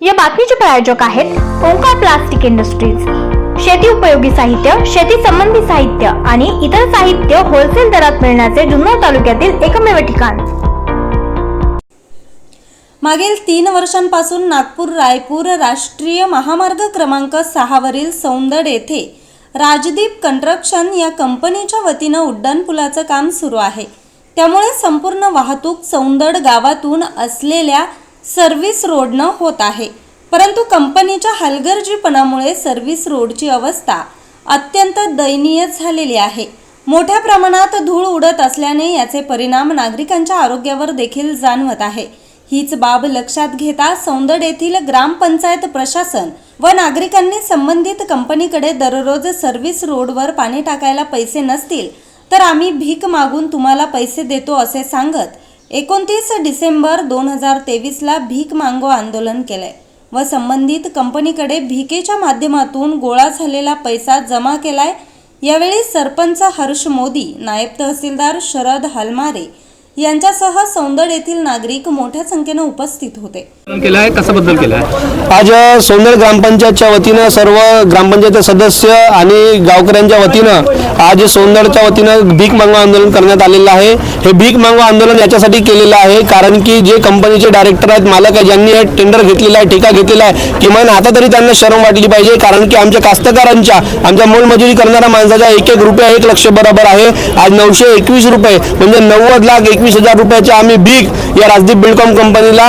या बातमीचे प्रायोजक आहेत ओंकार प्लास्टिक इंडस्ट्रीज. शेती उपयोगी साहित्य शेती संबंधी साहित्य आणि इतर साहित्य होलसेल दरात मिळण्याचे जुन्नर तालुक्यातील एकमेव ठिकाण. मागील तीन वर्षांपासून नागपूर रायपूर राष्ट्रीय महामार्ग क्रमांक सहावरील सौंदड येथे राजदीप कंस्ट्रक्शन या कंपनीच्या वतीनं उड्डाणपुलाचं काम सुरू आहे. त्यामुळे संपूर्ण वाहतूक सौंदड गावातून असलेल्या सर्व्हिस रोडनं होत आहे. परंतु कंपनीच्या हलगर्जीपणामुळे सर्व्हिस रोडची अवस्था अत्यंत दयनीय झालेली आहे. मोठ्या प्रमाणात धूळ उडत असल्याने याचे परिणाम नागरिकांच्या आरोग्यावर देखील जाणवत आहे. हीच बाब लक्षात घेता सौंदड येथील ग्रामपंचायत प्रशासन व नागरिकांनी संबंधित कंपनीकडे दररोज सर्व्हिस रोडवर पाणी टाकायला पैसे नसतील तर आम्ही भीक मागून तुम्हाला पैसे देतो असे सांगत एकोणतीस डिसेंबर दोन हजार तेवीसला भीक मांगो आंदोलन केलंय व संबंधित कंपनीकडे भिकेच्या माध्यमातून गोळा झालेला पैसा जमा केलाय. यावेळी सरपंच हर्ष मोदी नायब तहसीलदार शरद हलमारे यांच्यासह सौंदड येथील नागरिक मोठ्या संख्येनं उपस्थित होते. केला आहे कशाबद्दल केला आहे आज सौंदर्य ग्रामपंचायतच्या वतीनं सर्व ग्रामपंचायत सदस्य आणि गावकऱ्यांच्या वतीनं आज सौंदर्यच्या वतीनं भीक मागवा आंदोलन करण्यात आलेलं आहे. हे भीक मागवा आंदोलन याच्यासाठी केलेलं आहे कारण की जे कंपनीचे डायरेक्टर आहेत मालक आहेत ज्यांनी हे टेंडर घेतलेलं आहे ठेका घेतलेला आहे किमान आता तरी त्यांना शरम वाटली पाहिजे कारण की आमच्या कास्तकारांच्या आमच्या मोलमजुरी करणाऱ्या माणसाचा एक एक रुपया एक लक्ष बरोबर आहे. आज नऊशे एकवीस रुपये म्हणजे नव्वद लाख एकवीस हजार रुपयाचे आम्ही भीक या राजदीप बिल्डकॉम कंपनीला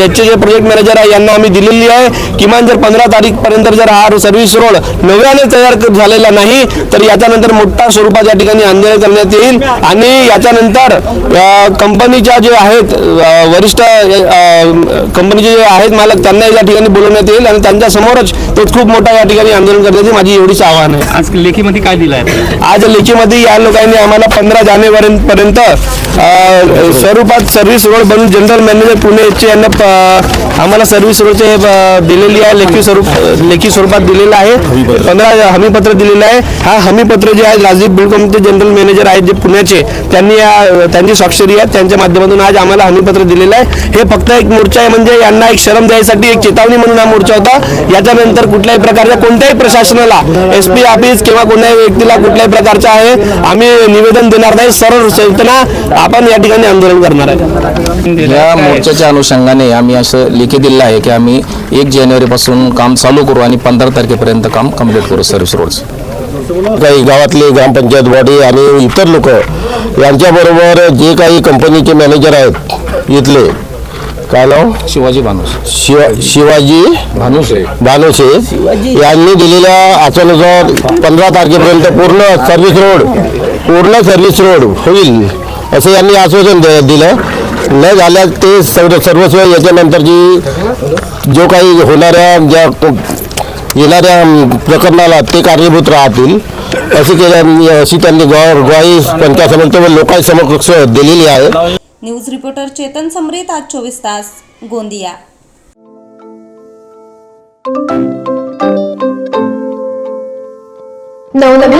याचे जे प्रोजेक्ट मॅनेजर आहे यांना आम्ही दिलेली आहे. किमान जर पंधरा तारीखपर्यंत जर हा सर्व्हिस रोड नव्याने तयार झालेला नाही तर याच्यानंतर मोठ्या स्वरूपात या ठिकाणी आंदोलन करण्यात येईल. आणि याच्यानंतर कंपनीच्या जे आहेत वरिष्ठ कंपनीचे जे आहेत मालक त्यांना या ठिकाणी बोलवण्यात येईल आणि त्यांच्या समोरच ते खूप मोठा या ठिकाणी आंदोलन करण्याची माझी एवढीच आव्हान आहे. आज लेखीमध्ये काय दिलं आहे आज लेखीमध्ये या लोकांनी आम्हाला पंधरा जानेवारी पर्यंत स्वरूपात सर्व्हिस रोड बनून जनरल मॅनेजर पुणेचे यांना आम्हाला सर्व्हिस रोडचे हे दिलेली आहे लेखी स्वरूप लेखी स्वरूपात दिलेलं आहे. पंधरा हमीपत्र दिलेलं आहे. हा हमीपत्र जे आहे राजदीप बिल्डकॉमचे जनरल मॅनेजर आहेत जे पुण्याचे त्यांनी त्यांची स्वाक्षरी आहे. त्यांच्या माध्यमातून आज आम्हाला हमीपत्र दिलेलं आहे. हे फक्त एक मोर्चा आहे म्हणजे यांना एक शरम द्यायसाठी एक चेतावणी म्हणून हा मोर्चा होता. याच्यानंतर कुठल्याही प्रकारच्या कोणत्याही प्रशासनाला एस पी ऑफिस किंवा कोणत्याही व्यक्तीला कुठल्याही प्रकारचा आहे आम्ही निवेदन देणार नाही. सरळ सूचना आपण या ठिकाणी आंदोलन करणार आहे. या मोर्चाच्या अनुषंगाने आम्ही असं लिखित दिलेलं आहे की आम्ही एक जानेवारीपासून काम चालू करू आणि पंधरा तारखेपर्यंत काम कंप्लीट करू सर्व्हिस रोडचं काही गावातले ग्रामपंचायत बॉडी आणि इतर लोक यांच्याबरोबर जे काही कंपनीचे मॅनेजर आहेत इथले काय नाव? शिवाजी भानूस शिवा शिवाजी भानुसे भानुसे यांनी दिलेल्या आचरणानुसार पंधरा तारखेपर्यंत पूर्ण सर्व्हिस रोड पूर्ण सर्व्हिस रोड होईल. असं यांनी आश्वासन दिलं. न झाल्यास ते सर्व सर्वस्व याच्यानंतरची जो काही होणाऱ्या ज्या येणाऱ्या प्रकरणाला ते कारणीभूत राहतील अशी केल्या अशी त्यांनी ग्वा- ग्वाही पंचायत व लोकांसमक्ष दिलेली आहे. न्यूज रिपोर्टर चेतन समरीत आज चोवीस तास गोंदिया. नवनवीन